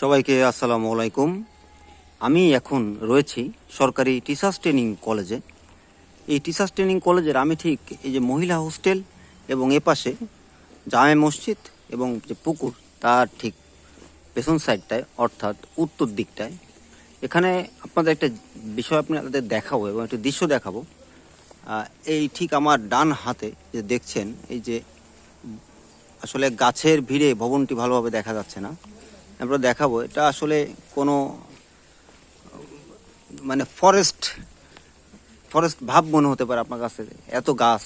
সবাইকে আসসালামু আলাইকুম। আমি এখন রয়েছি সরকারি টিচার্স ট্রেনিং কলেজে। এই টিচার্স ট্রেনিং কলেজের আমি ঠিক এই যে মহিলা হোস্টেল এবং এপাশে জামে মসজিদ এবং যে পুকুর, তার ঠিক পেছন সাইডটায় অর্থাৎ উত্তর দিকটায়। এখানে আপনাদের একটা বিষয় আপনাদের দেখাবো এবং একটা দৃশ্য দেখাবো। এই ঠিক আমার ডান হাতে যে দেখছেন, এই যে আসলে গাছের ভিড়ে ভবনটি ভালোভাবে দেখা যাচ্ছে না। আমরা দেখাবো। এটা আসলে কোনো মানে ফরেস্ট ফরেস্ট ভাব মনে হতে পারে আপনার কাছে। এত গাছ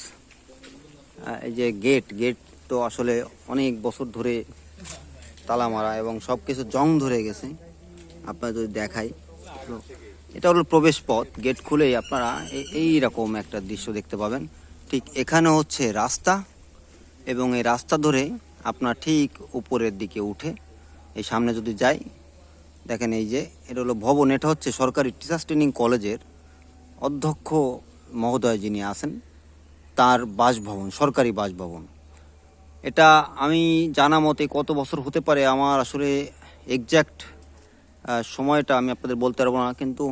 এই যে গেট গেট তো আসলে অনেক বছর ধরে তালা মারা এবং সব কিছু জং ধরে গেছে। আপনার যদি দেখাই এটা হলো প্রবেশ পথ। গেট খুলেই আপনারা এই রকম একটা দৃশ্য দেখতে পাবেন। ঠিক এখানে হচ্ছে রাস্তা এবং এই রাস্তা ধরে আপনার ঠিক উপরের দিকে উঠে এই সামনে যদি যাই, দেখেন এই যে, এটা হলো ভবন, এটা হচ্ছে সরকারি টিচার্স ট্রেনিং কলেজের অধ্যক্ষ মহোদয় যিনি আছেন, তার বাসভবন, সরকারি বাসভবন। এটা আমি জানা মতে কত বছর হতে পারে আমার আসলে এক্স্যাক্ট সময়টা আমি আপনাদের বলতে পারব না, কিন্তু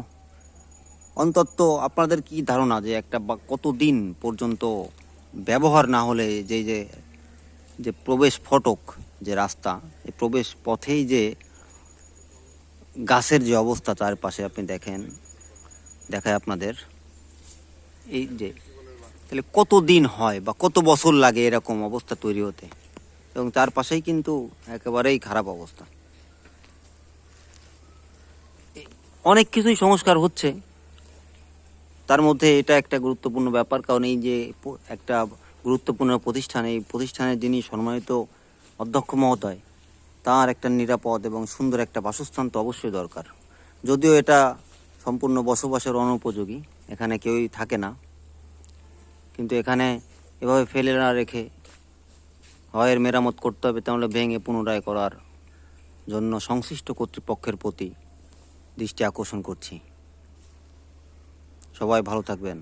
অন্তত আপনাদের কি ধারণা যে একটা বা কতদিন পর্যন্ত ব্যবহার না হলে যে যে প্রবেশ ফটক, যে রাস্তা প্রবেশ পথেই যে গাছের যে অবস্থা, তার পাশে আপনি দেখেন, দেখায় আপনাদের, এই যে, তাহলে কত দিন হয় বা কত বছর লাগে এরকম অবস্থা তৈরি হতে? এবং তার পাশেই কিন্তু একেবারেই খারাপ অবস্থা। অনেক কিছুই সংস্কার হচ্ছে। তার মধ্যে এটা একটা গুরুত্বপূর্ণ ব্যাপার, কারণ এই যে একটা গুরুত্বপূর্ণ প্রতিষ্ঠান, এই প্রতিষ্ঠানের যিনি সম্মানিত অধ্যক্ষ মহোদয় তার একটা নিরাপদ এবং সুন্দর একটা বাসস্থান তো অবশ্যই দরকার। যদিও এটা সম্পূর্ণ বসবাসের অনুপযোগী, এখানে কেউই থাকে না। কিন্তু এখানে এভাবে ফেলে না রেখে হয় এর মেরামত করতে হবে, তাহলে ভেঙে পুনরায় করার জন্য সংশ্লিষ্ট কর্তৃপক্ষের প্রতি দৃষ্টি আকর্ষণ করছি। সবাই ভালো থাকবেন।